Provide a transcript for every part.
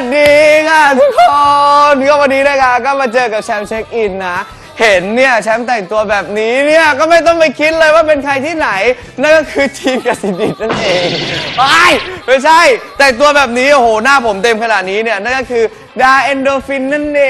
สดีค่ะทุกคนก็วันนี้นะคะก็มาเจอกับแชมป์เช็คอินนะ เห็นเนี่ยแชมป์แต่งตัวแบบนี้เนี่ยก็ไม่ต้องไปคิดเลยว่าเป็นใครที่ไหน นั่นก็คือทีมกสิดิตนั่นเองไม่ไม่ใช่ แต่งตัวแบบนี้โอ้โหหน้าผมเต็มขนาดนี้เนี่ยนั่นก็คือดาเอนโดฟินนั่นเอ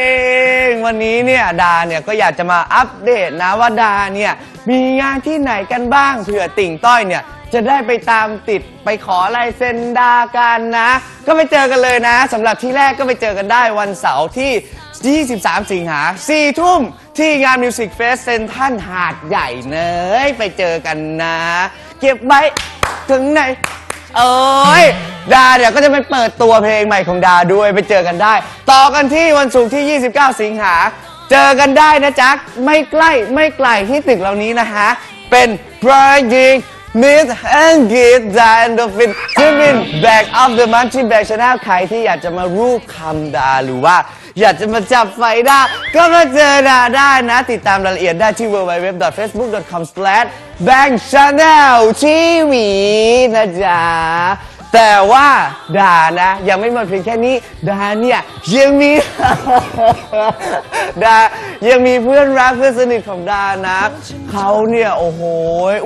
ง วันนี้เนี่ยดาเนี่ยก็อยากจะมาอัปเดตนะว่าดาเนี่ยมีงานที่ไหนกันบ้างเผื่อติ่งต้อยเนี่ย จะได้ไปตามติดไปขอลายเซ็นดากันนะ ก็ไปเจอกันเลยนะสำหรับที่แรกก็ไปเจอกันได้วันเสาร์ที่ 23 สิงหา4ทุ่มที่งานมิวสิกเฟสเซนท่านหาดใหญ่เนยไปเจอกันนะ เก็บไว้ถึงไหน เอ้ย ดาเดี๋ยวก็จะไปเปิดตัวเพลงใหม่ของดาด้วยไปเจอกันได้ ต่อกันที่วันศุกร์ที่ 29 สิงหา เจอกันได้นะจ๊ะ ไม่ใกล้ไม่ไกลที่ตึกเหล่านี้นะฮะ เป็น Project Meet and Get the Endorphin ซึ่งเป็น Back of the Month ที่ Back Channel ใครที่อยากจะมารูปคำดาหรือว่า อยากจะมาจับไฟดาก็มาเจอดาได้นะ ติดตามรายละเอียดได้ที่ www.facebook.com/bankchannel ทีวีนะจ๊ะ แต่ว่าดานะ ยังไม่หมดเพียงแค่นี้ดาเนี่ยยังมีดายังมีเพื่อนรักเพื่อนสนิทของดานะเขาเนี่ยโอ้โห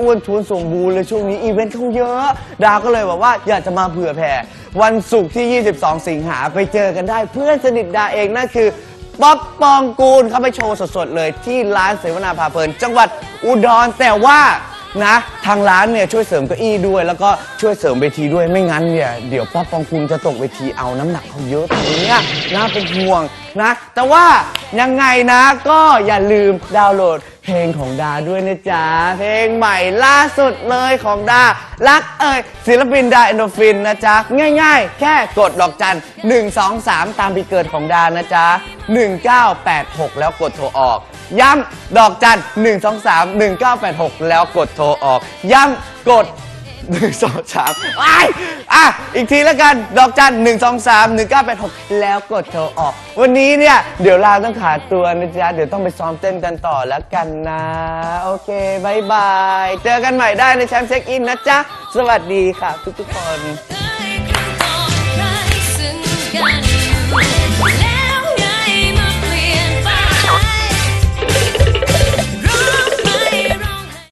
อ้วนท้วนสมบูรณ์เลยช่วงนี้อีเวนต์เขาเยอะ ดาก็เลยบอกว่าอยากจะมาเผื่อแผ่วันศุกร์ที่ 22 สิงหาไปเจอกันได้เพื่อนสนิทดาเองนั่นคือป๊อปปองกูลเขาไปโชว์สดๆเลยที่ร้านเสวนาพาเพลิน จังหวัดอุดรแต่ว่า นะ ทางร้านเนี่ยช่วยเสริมเก้าอี้ด้วย แล้วก็ช่วยเสริมเวทีด้วยไม่งั้นเนี่ยเดี๋ยวป๊อปปองคุณจะตกเวทีเอาน้ำหนักเขาเยอะตรงเนี้ยน่าเป็นห่วงนะ แต่ว่ายังไงนะก็อย่าลืมดาวน์โหลด เพลงของดาด้วยนะจ๊ะ เพลงใหม่ล่าสุดเลยของดา รักเอ่ยศิลปินดาเอนโดฟินนะจ๊ะ ง่ายๆ แค่กดดอกจัน 1 2 3 ตามปีเกิดของดานะจ๊ะ 1986 แล้วกดโทรออก ย้ำดอกจัน 1 2 3 1986 แล้วกดโทรออก ย้ำกด หนึ่งสองสามไอ้อะ อีกทีแล้วกัน ดอกจันหนึ่งสองสามหนึ่งเก้าแปดหกแล้วกดโทรออก วันนี้เนี่ย เดี๋ยวลาต้องขาตัวนะจ๊ะ เดี๋ยวต้องไปซ้อมเต้นกันต่อแล้วกันนะ โอเคบายบาย เจอกันใหม่ได้ในแชมป์เช็คอินนะจ๊ะ สวัสดีค่ะ ทุกทุกคน